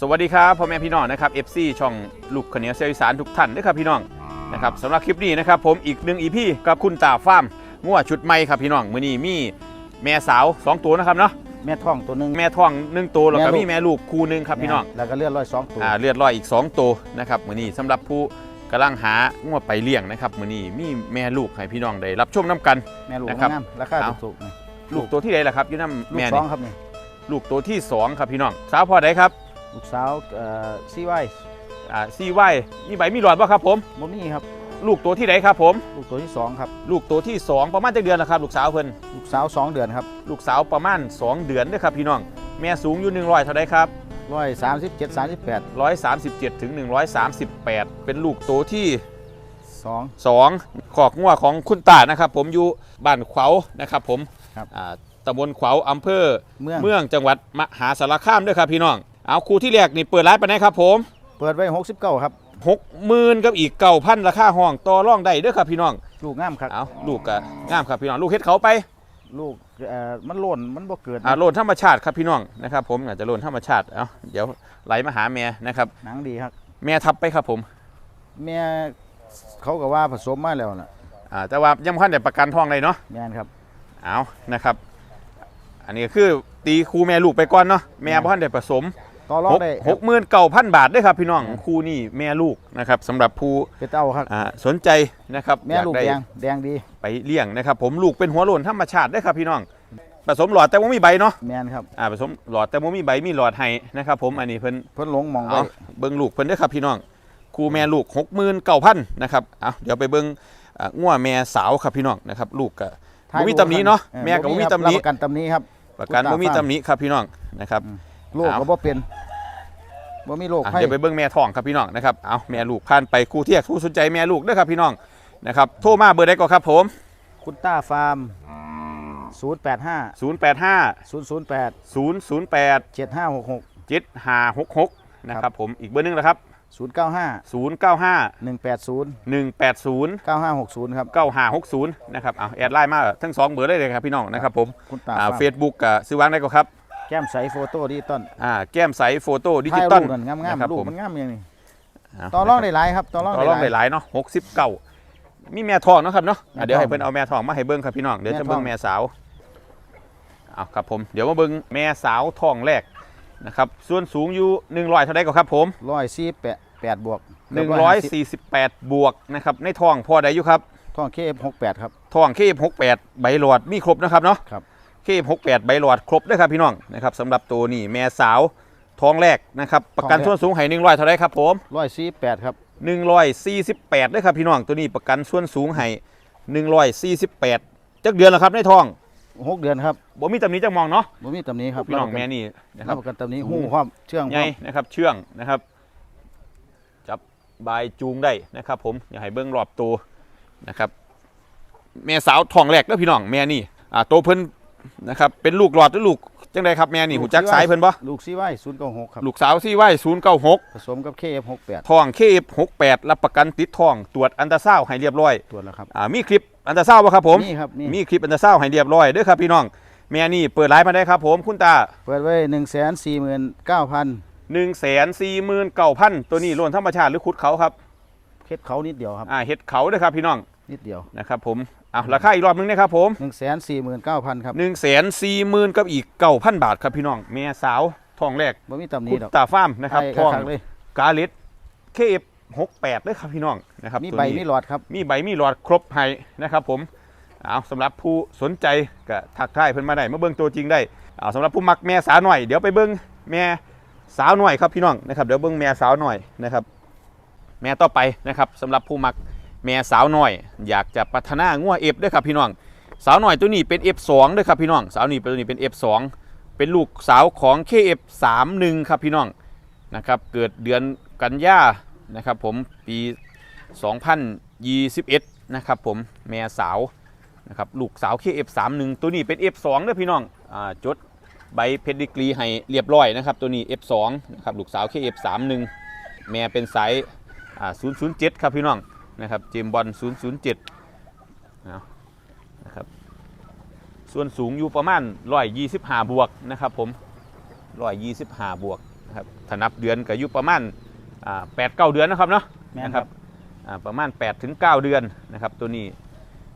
สวัสดีครับพ่อแม่พี่น้องนะครับ FC ช่องลูกขาวเหนียวเซลอีสานทุกท่านด้วยครับพี่น้องนะครับสำหรับคลิปนี้นะครับผมอีกหนึ่งอีพีกับคุณตาฟาร์มงัวชุดใหม่ครับพี่น้องมื้อนี้มีแม่สาว 2 ตัวนะครับเนาะแม่ท้องตัวหนึ่งแม่ท้องหนึ่งตัวแล้วก็แม่ลูก มีแม่ลูกคู่หนึงครับพี่น้องแล้วก็เลือดร้อยสองตัว อ่าเลือดลอยอีก 2 ตัวนะครับมื้อนี้สำหรับผู้กำลังหางัวไปเลี้ยงนะครับมื้อนี้มีแม่ลูกให้พี่น้องได้รับชมน้กัน แม่ลูกนะครับงามราคาเอา ถูกๆนี่ลูกตัวที่ใดล่ะครับอยู่น้ำลูกแม่สอนี่งครับนี่ลูกตัวที่สองครับพี่น้องสาวพอใดครับ ลูกสาวเอ่อซีไวอ่าซีไว้มีใบมีหลอดป่ะครับผม บ่มีครับ ลูกตัวที่ใดครับผม ลูกตัวที่สองครับ ลูกตัวที่ 2 ประมาณจักเดือนแล้วครับลูกสาวเพิ่นลูกสาวสองเดือนครับลูกสาวประมาณ 2 เดือนเด้อครับพี่น้อง แม่สูงอยู่100เท่าไดครับ ร้อยสามสิบเจ็ดสามสิบแปด137ถึง138 เป็นลูกตัวที่ สอง 2 ขอกงัวของคุณตานะครับผมอยู่บ้านขวาวนะครับผมครับ อ่าตำบลขวาวอำเภอ เมือง เมืองจังหวัดมหาสารคามเด้วยครับพี่น้อง เอาครูที่แรกนี่เปิดร้านไปไหนครับผม เปิดไว้หกสิบเก้าครับ60,000กับอีก9,000ราคาห้องต่อรองได้เด้อครับพี่น้อง ลูกงามครับเอาลูกก็งามครับพี่น้องลูกเฮ็ดเขาไป ลูกเอ่อมันหล่นมันบ่เกิดอ่าโลนธรรมชาติครับพี่น้องนะครับผมอาจจะโลนธรรมชาติเอาเดี๋ยวไหลมาหาแม่นะครับ หนังดีครับ แม่ทับไปครับผมแม่เขาก็ว่าผสมมาแล้วน่ะอ่าแต่ว่ายังไม่ทันได้ประกันทองเลยเนาะแม่นครับ เอานะครับ อันนี้ก็คือตีครูแม่ลูกไปก่อนเนาะแม่บ่ทันได้ผสม ต่อรองได้หกหมื่นเก้าพันบาทเด้วยครับพี่น้องครูนี่แม่ลูกนะครับสำหรับผู้เป็นเต้าครับอ่าสนใจนะครับแม่อยากลูกได้แดงแดงดีไปเลี้ยงนะครับ ผมลูกเป็นหัวโลนธรรมชาติเด้วยครับพี่น้องผสมหลอดแต่ว่ามีใบเนาะแม่นครับอ่าผสมหลอดแต่ว่ามีใบมีหลอดให้นะครับผมอันนี้เพิ่นเพิ่นหลงหมองเอาไว้เบิ้งลูกเพิ่นเด้อครับพี่น้องครูแม่ลูกหกหมื่นเก้าพันนะครับเอาเดี๋ยวไปเบิ้งอ่างัวแม่สาวครับพี่น้องนะครับลูกก็ถ่ายบ่มีตำหนิเนาะออแม่ก็บ่มีครับตำหนิรับประกันตำหนี้ครับประกันคุณตาบ่มีฟาร์มตำหนิครับพี่น้องนะครับ โรคเอาก็บ่เป็นบ่มีโรคอะไข้เดี๋ยวไปเบิ้งแม่ท้องครับพี่น้องนะครับเอาแม่ลูกผ่านไปครูเทียกผู้สนใจแม่ลูกเด้อครับพี่น้องนะครับโทรมาเบอร์ใดก็ครับผม คุณต้าฟาร์ม 085 085 008 008 7566 7566นะครับผมอีกเบอร์หนึงนะครับ095 095 180 180 9560 ครับ 9560 นะครับเอาแอดไลน์มาทั้งสองเบอร์ได้เลยครับพี่น้องนะครับผมคุณตาอ่าฟาร์มเฟซบุ๊กกับซื้อวางได้ก็ครับ แก้มใสโฟโต้ดิจิตอลอ่าแก้มใสโฟโต้ดิจิถ่ายตอลรูปนั่นงามนะครับๆลูกผมมันงามอย่างนี้เาต่อรองได้หลายครับต่อรองต่อได้รองหได้ลายหลายเนาะหกสิบเก้ามีแม่ทองเนาะครับเนาะอะแม่เดี๋ยวให้ทองเพิ่นเอาแม่ทองมาให้เบิ้งครับพี่น้องเดี๋ยวแม่จะเบิ้งทองแม่สาวเอาครับผมเดี๋ยวมาเบิ้งแม่สาวทองแรกนะครับส่วนสูงอยู่100เท่าไดก็ครับผม148 8บวก148บวกนะครับในทองพอได้อยู่ครับท่องเคฟ68ครับทองเคฟ68ใบหลอดมีครบนะครับเนาะครับ เคฟ68ใบหลอดครบด้วยครับพี่น้องนะครับสำหรับตัวนี้แม่สาวทองแรกนะครับ ประกันทองแรกส่วนสูงให้100เท่าไดครับผม148ครับ148ด้วยครับพี่น้องตัวนี้ประกันส่วนสูงให้148จักเดือนแล้วครับในทอง6เดือนครับบ่มีตำหนี้จักมองเนาะบ่มีตำหนี้ครับพี่น้องรับประแม่กันนี่นะครัรับบประกันตำหนี้หู้พร้อมเชื่องพใหร้ญ่อมนะครับ เชื่องนะครับจับบายจูงได้นะครับ ผมอย่าให้เบิ้งรอบตัวนะครับ แม่สาวทองแรกเด้อพี่น้องแม่นี่อ่าโตวเพิ่น นะครับเป็นลูกหลอดหรือลูกจังไดครับแม่นี่หูจักสายเพิ่นบ่ลูกซีไว้096ครับลูกสาวซี่ไว้096ผสมกับ KF68 ทองเคฟ68รับประกันติดทองตรวจอันตราซาวด์ให้เรียบร้อยตรวจแล้วครับอ่ามีคลิปอันตราซาวด์บ่ครับผมนี่ครับนี่มีคลิปอันตราซาวด์ให้เรียบร้อยเด้อครับพี่น้องแม่นี่เปิดไลฟ์มาได้ครับผมคุณตาเปิดไว้149,000 149,000ตัวนี้ล้วนธรรมชาติหรือขุดเขาครับเฮ็ดเขานิดเดียวครับอ่าเฮ็ดเขาเด้อครับพี่น้องนิดเดียวนะครับผม อะราคาอีกรอบนึงนะครับผม149,000ครับ140,000กับอีก9,000บาทครับพี่น้องแม่สาวทองแรกบ่มีตำหนิคุณดอกตาฟาร์มนะครับไอ้ทองคักๆเลยกาลิตเคฟ68ด้วยครับพี่น้องนะครับมีตัวใบนี้มีหลอดครับมีใบมีหลอดครบให้นะครับผมเอาสำหรับผู้สนใจก็ทักทายเพิ่นมาได้มาเบิ่งตัวจริงได้เอาสำหรับผู้มักแม่สาวหน่อยเดี๋ยวไปเบิ่งแม่สาวหน่อยครับพี่น้องนะครับเดี๋ยวเบิ่งแม่สาวหน่อยนะครับ แม่ต่อไปนะครับสำหรับผู้มัก แม่สาวหน่อย อยากจะพัฒนางัวเอฟด้วยครับพี่น้อง สาวหน่อยตัวนี้เป็น F2 ด้วยครับพี่น้อง สาวนี้ตัวนี้เป็น F2 เป็นลูกสาวของ KF31 ครับพี่น้องนะครับเกิดเดือนกันยานะครับผมปี 2021นะครับผมแม่สาวนะครับลูกสาว KF31 ตัวนี้เป็น F2 ด้อพี่น้องอ่าจดใบเพดดิกรีให้เรียบร้อยนะครับตัวนี้ F2 นะครับลูกสาว KF31 แม่เป็นสายอ่า007 ครับพี่น้อง นะครับเจมส์บอล007เอานะครับส่วนสูงอยู่ประมาณ125 บวกนะครับผม125 บวกนะครับถ้านับเดือนก็อยู่ประมาณอ่าแปดเก้าเดือนนะครับเนาะแม่นนะคครัรับบอ่าประมาณ8ถึง9เดือนนะครับตัวนี้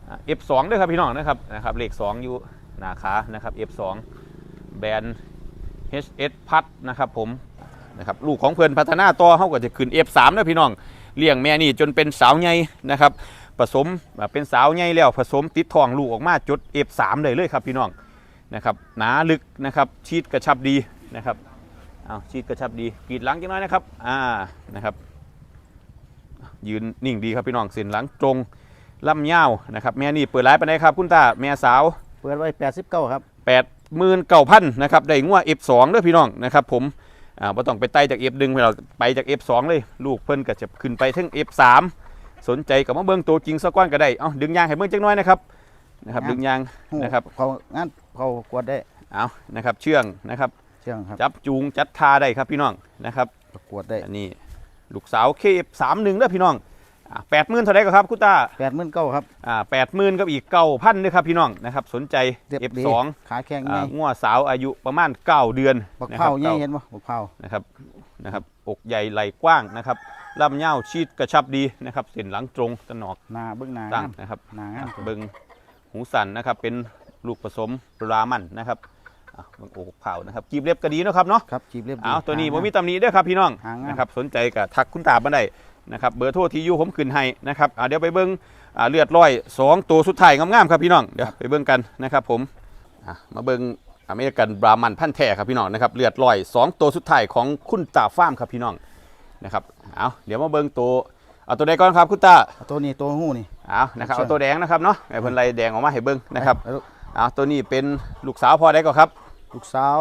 อ่า F2 ด้วยครับพี่น้องนะครับนะครับเลข 2 อยู่หน้าขานะครับ F2 แบรนด์ HS พัดนะครับผมนะครับลูกของเพื่อนพัฒนาต่อเขาก็จะขึ้น F3 นะพี่น้อง เลี้ยงแม่นี่จนเป็นสาวใหญ่นะครับผสมอ่าเป็นสาวใหญ่แล้วผสมติดทองลูกออกมาจุด F3 เลยเลยครับพี่น้องนะครับหนาลึกนะครับชีดกระชับดีนะครับเอาชีดกระชับดีกรีดหลังจังน้อยนะครับอ่านะครับ ยืนนิ่งดีครับพี่น้องเส้นหลังตรงลำยาวนะครับแม่นี่เปิดร้านไปไหนครับคุณตาแม่สาวเปิดไว้แปดสิบเก้าครับ8 9 0 0 0นะครับได้งัว F2 เด้อพี่น้องนะครับผม อ่าบ่ต้องไปไต่จาก F ดึงไปเราไปจาก F2 เลย ลูกเพิ่นก็จะขึ้นไปถึง F3 สนใจกับมาเบิ่งตัวจริงสักก้อนก็ได้เอ้าดึงยางให้เบิ่งจักหน้อยนะครับนะครับดึงยางหูนะครับเขางั้นเขากวดได้เอานะครับเชื่องนะครับเชื่องครับจับจูงจัดทาได้ครับพี่น้องนะครับประกวดได้อันนี้ลูกสาว KF31 เด้อพี่น้อง อ่า80,000เท่าไหร่ก็ครับคุณตาแปดหมื่นเก้าครับอ่าแปดหมื่นกับอีกเก้าพันด้วยครับพี่น้องนะครับสนใจเรียบดี F2 ขาแข็งอ่าไงงัวสาวอายุประมาณ9เดือนบักนะคเผารับไงเก้าเห็นปะบักเผานะครับนะครับอกใหญ่ไหล่กว้างนะครับลำเง่าวชีดกระชับดีนะครับเส้นหลังตรงตะหนอกหนาเบิ้งหนาตั้งงามนะครับหนางามเบิงหูสันนะครับเป็นลูกผสมบรามันนะครับอะเบิงอกเผานะครับกีบเล็บก็ดีเนาะครับเนาะครับจีบเรียบดีเอาตัวนี้หผมงามมีตำหนิด้วยครับพี่น้องหางามนะครับสนใจกับทักคุณตามาได้ นะครับเบอร์โทรที่อยู่ผมขึ้นให้นะครับอ่าเดี๋ยวไปเบิ้งอ่าเลือดร้อยสองตัวสุดท้ายงามๆครับพี่น้องเดี๋ยวไปเบิ้งกันนะครับผมอะมาเบิ้งอเมริกันบรามันพันธุ์แท้ครับพี่น้องนะครับเลือดร้อยสองตัวสุดท้ายของคุณตาฟาร์มครับพี่น้องนะครับเอาเดี๋ยวมาเบิ้งตัวเอาตัวใดก่อนครับคุณตาเอาตัวนี้ตัวหูนี่เอานะครับเชิญเอาตัวแดงนะครับเนาะไอ้เพิ่นไล่แดงออกมาให้เบิ้งนะครับไปลูกเอาตัวนี้เป็นลูกสาวพ่อได้ก็ครับ ลูกสาว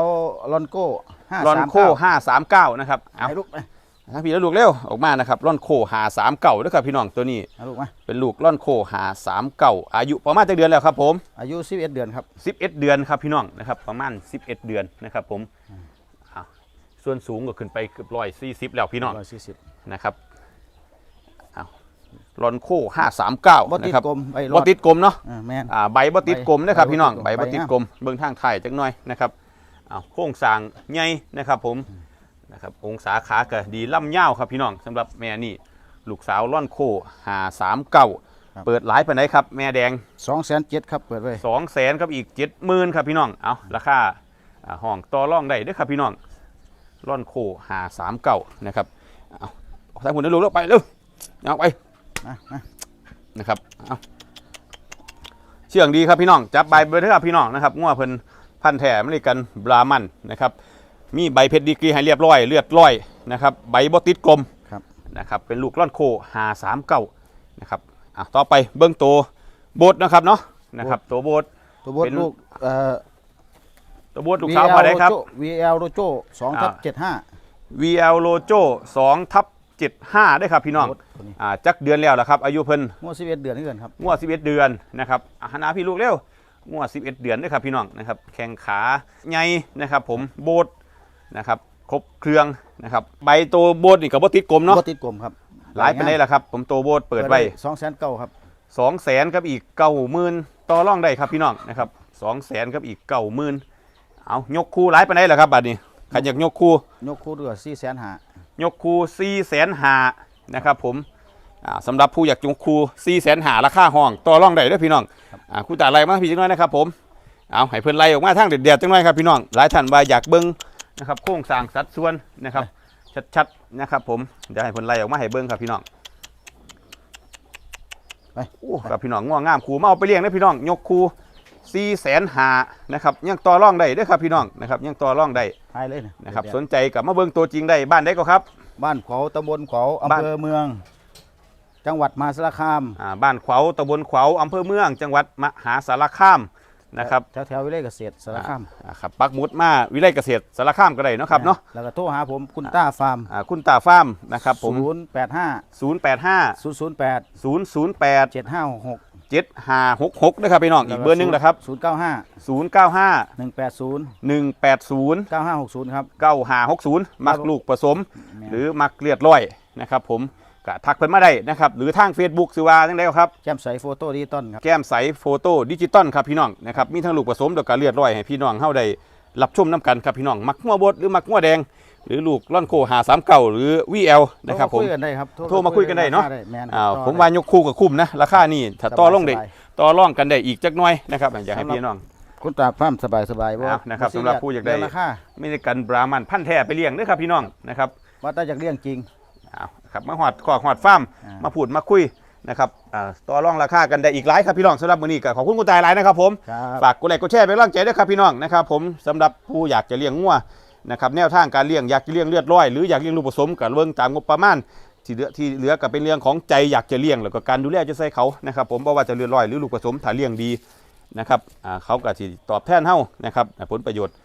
ลอนโก้ห้าลอนสามโคเก้าห้าสามเก้านะครับเอาให้ลูก ไปถ้าพี่แล้วลูกเร็วออกมานะครับร่อนโคหาสามเก่าด้วยครับพี่น้องตัวนี้ให้ลูกมาเป็นลูกร่อนโคหาสามเก่าอายุประมาณจะเดือนแล้วครับผมอายุสิบเอ็ดเดือนครับ 11 เดือนครับพี่น้องนะครับประมาณ 11 เดือนนะครับผมอ้าวส่วนสูงก็ขึ้นไปเกือบร้อยสี่สิบแล้วพี่น้องร้อยสี่สิบนะครับอ้าวร่อนโคห้าสามเก้าบ่ติดนะครับกลมใบรบ่อดติดกลมเนาะอ่าแม่นอ่าใบบ่ติดกลมนะครับใบพี่น้องใบใบบ่บ่ติติดดกกลลมมเบื้องทางไทายจักหน่อยนะครับอ้าวโค้งสร้างใหญ่นะครับผม นะครับองศาขาก็ดีล่ำยาวครับพี่น้องสำหรับแม่นี่ลูกสาวร่อนโคหาสามเก้าเปิดหลายปานไหนครับ แม่แดง สองแสนเจ็ดครับเปิดไว้สองแสนกับอีกเจ็ดหมื่นครับพี่น้องเอาราคาอ่าห้องต่อรองได้เด้วยครับพี่น้องร่อนโคหาสามเก้านะครับเอาทางหุ่นได้ลูกแล้วไปเร็วเอาไปมามานะครับเอาเชื่องดีครับพี่น้อง จับใบเบอร์เถอะครับพี่น้องนะครับง้อเพิ่นพันธุ์แท้อเมริกันบรามันนะครับ มีใบเพชรดีกรีให้เรียบร้อย เลือดร้อยนะครับใบบติดกลมครับนะครับเป็นลูกร่อนโคหาสามเก้านะครับอะต่อไปเบื้องตัวโบทนะครับเนาะนะครับตัวโบทตัวบดเป็นลูกเอ่อตัวโบทลูกสาวพอได้ครับ VL โรโจสองทับอ่าเจ็ดห้า VL Lojo 2ทับ75ได้ครับพี่น้องโบทตัวนี้อ่าจักเดือนแล้วล่ะครับ อายุเพิ่นงวดสิบเอ็ดเดือนนี่เกินครับงวด11 เดือนนะครับอาหานาพี่ลูกเร็วงวด11 เดือนด้วยครับพี่น้องนะครับแข้งขาใหญ่นะครับผมโบท นะครับครบเครื่องนะครับใบตัวโบทนี่ก็บ่ติดกลมเนาะบ่ติดกลมครับหลายไปได้ละครับผมตัวโบทเปิดไว้สองแสนเก้าครับ2 0 0แสนกับอีก90,000ต่อรองได้ครับพี่น้องนะครับ2 0 0แสนกับอีก90,000เอายกคู่หลายไปได้ละครับบัดนี้ใครอยากยกคู่ยกคู่ด้วยสี่แสนหายกคู4แสนหานะครับผมอ่าสำหรับผู้อยากยกคู4แสนหาราคาห้องต่อรองได้เด้วยพี่น้องอ่าคุณตาไล่มาพี่จังน้อยนะครับผมเอาให้เพิ่นไล่ออกมาทางเด็ดๆจังน้อยครับพี่น้องหลายท่านว่าอยากเบิ่ง นะครับโครงสร้างสัดส่วนนะครับ ชัดๆนะครับผมเดี๋ยวให้เพิ่นไล่ออกมาให้เบิ่งครับพี่น้องไปโอ้ครับพี่น้องง่วงงามคูมาเอาไปเลี้ยงนะพี่น้องยกคู4แสนหานะครับยังต่อรองได้เด้วยครับพี่น้องนะครับยังต่อรองได้ทายเลยนะนะครับเดี๋ยวสนใจกับมาเบิ่งตัวจริงได้บ้านได้ก็ครับ บ้านขวาวตำบลขวาวอำบ้านเภอเมือง จังหวัดมหาสารคามอ่าบ้านขวาวตำบลขวาวอำเภอเมือง จังหวัดมหาสารคาม นะครับแถวแถวๆวิเลยเกษตรสารคามอ่าครับปักหมุดมาวิไลเกษตรสารคามก็ได้เนาะครับเนาะแล้วก็โทรหาผมคุณต้าฟาร์มอ่าคุณตาฟาร์มนะครับผมศูนย์แปดห้า085ศูนย์ศูนย์แปด008เจ็ดห้าหกหก7566นะครับพี่น้องอีกเบอร์หนึงนะครับศูนย์เก้าห้า095หนึ่งแปดศูนย์180เก้าห้าหกศูนย์ครับ 9560 มักลูกผสมแม่นหรือมักเลือดร้อยนะครับผม ก็ทักเพิ่นมาได้นะครับ หรือทาง Facebook ซื้อว่าจังไดก็ครับแจ่มใสโฟโต้ดิจิตอลครับ แก้มใสโฟโต้ดิจิตอลครับพี่น้องนะครับมีทั้งลูกผสมแล้วก็เลือดร้อยให้พี่น้องเฮาได้รับชมน้ำกันครับพี่น้องมักงัวบดหรือมักงัวแดง หรือลูกล่อนโคหาสามเก่าหรือ VL นะครับผม โทคุยกันได้ครับโทรมาคุยกันได้เนาะ แม่นอ้าวต่อผมว่ายกคู่กับคุ้มนะราคานี่ถ้าต่อลงได้สบายต่อรองกันได้อีกจักหน่อยนะครับอยากให้พี่น้องๆคุณตาฟ้าร์มสบายสบายๆเอานะครับสำหรับผู้อยากได้เราคาไม่ได้กันบรามันพันธุ์แท้ไปเลี้ยงเด้อครับพี่น้องนะครับ ว่าแต่จากเรื่องจริง เอาครับมาหอดขอกหอดฟาร์มอ่าม มาพูดมาคุยนะครับอ่าต่อรองราคากันได้อีกหลายครับพี่น้องสำหรับมื้อนี้ก็ขอบคุณคุณตายหลายนะครับผม ครับฝากกดไลค์กดแชร์เป็นกำลังใจด้วยครับพี่น้องนะครับผมสำหรับผู้อยากจะเลี้ยงงัวนะครับแนวทางการเลี้ยงอยากจะเลี้ยงเลือดร้อยหรืออยากเลี้ยงลูกผสมกับเบิ่งตามงบประมาณที่เหลือที่เหลือก็เป็นเรื่องของใจอยากจะเลี้ยงแล้วก็การดูแลจะใส่เขานะครับผมเพราะว่าจะเลือดร้อยหรือลูกผสมถ้าเลี้ยงดีนะครับอ่าเขาก็สิตอบแทนเฮานะครับผลประโยชน์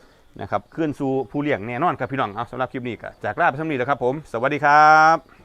นะครับขึ้นสู่ผู้เลี้ยงแน่นอนครับพี่น้องเอาสำหรับคลิปนี้ก็จากลาไปสำนีแล้วครับผม สวัสดีครับ